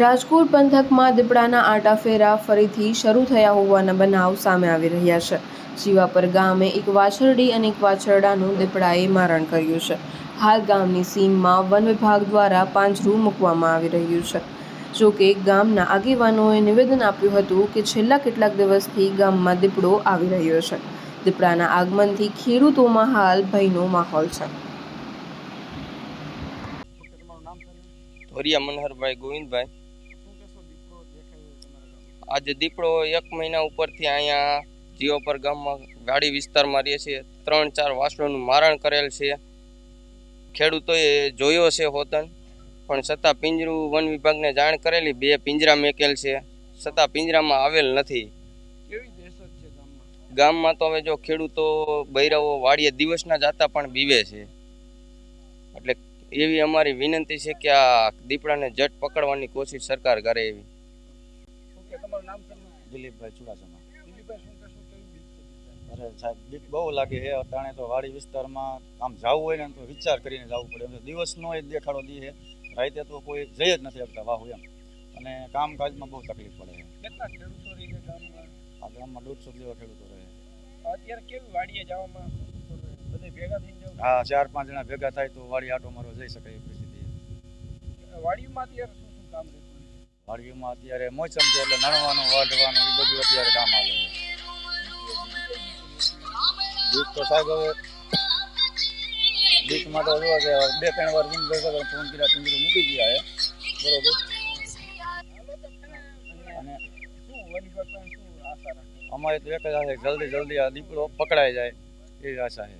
રાજકોટ પંથકમાં દીપડાના આંટાફેરા ફરીથી શરૂ થયા હોવાના બનાવ સામે આવી રહ્યા છે. શિવાપર ગામે એક વાછરડી અને એક વાછરડાનું દીપડાએ મારણ કર્યું છે. હાલ ગામની સીમમાં વન વિભાગ દ્વારા પાંજરું મૂકવામાં આવી રહ્યું છે. જો કે ગામના આગેવાનોએ નિવેદન આપ્યું હતું કે છેલ્લા કેટલાક દિવસથી ગામમાં દીપડો આવી રહ્યો છે. દીપડાના આગમનથી ખેડૂતોમાં હાલ ભયનો માહોલ છે. ધોરિયા મનહરભાઈ, ગોવિંદભાઈ. આજે દીપડો એક મહિના ઉપરથી અહીંયા જીઓપર ગામમાં ગાડી વિસ્તારમાં રહે છે. ત્રણ ચાર વાસણોનું મારણ કરેલ છે. ખેડૂતોએ જોયો છે હોતન પણ છતાં પિંજરું વન વિભાગને જાણ કરેલી બે પિંજરા મેકેલ છે. છતાં પિંજરામાં આવેલ નથી. ગામમાં? તો હવે જો ખેડૂતો બૈરાઓ વાડીએ દિવસના જાતા પણ બીવે છે. એટલે એવી અમારી વિનંતી છે કે આ દીપડાને જટ પકડવાની કોશિશ સરકાર કરે એવી. દિલીપભાઈ ચુડાસમા. અરે સાહેબ બીક બહુ લાગે છે. અટાણે તો વાડી વિસ્તારમાં આમ જવું હોય ને તો વિચાર કરીને જવું પડે. એમ દિવસનો એ દેખાડો દી હે રાતે તો કોઈ જઈ જ નથી શકતા. વાહુ એમ. અને કામકાજમાં બહુ તકલીફ પડે કેટલા ખેડૂતો રહી છે ગામમાં? આ ગામમાં દોઢસો જેવા ખેડૂતો રહે અત્યારે કેવી વાડીએ જવામાં બધે ભેગા થઈને જવું? હા ચાર પાંચ જણા ભેગા થાય તો વાડી આટો મારવા જઈ શકાય એ પરિસ્થિતિ વાડીમાં અત્યારે શું શું કામ રહેતું? વાડીઓમાં અત્યારે મોસમ છે એટલે નણવાનું વાઢવાનું, એ બધું અત્યારે કામ આવે બીક તો સાહેબ હવે. બીકમાં તો જોવા કે બે, ત્રણ વાર ગુમ તો ફોન કર્યા પિંજરું મૂકી ગયા છે બરોબર? અને અમારે તો એક જ આશા જલ્દી જલ્દી આ દીપડો પકડાઈ જાય, એવી આશા છે.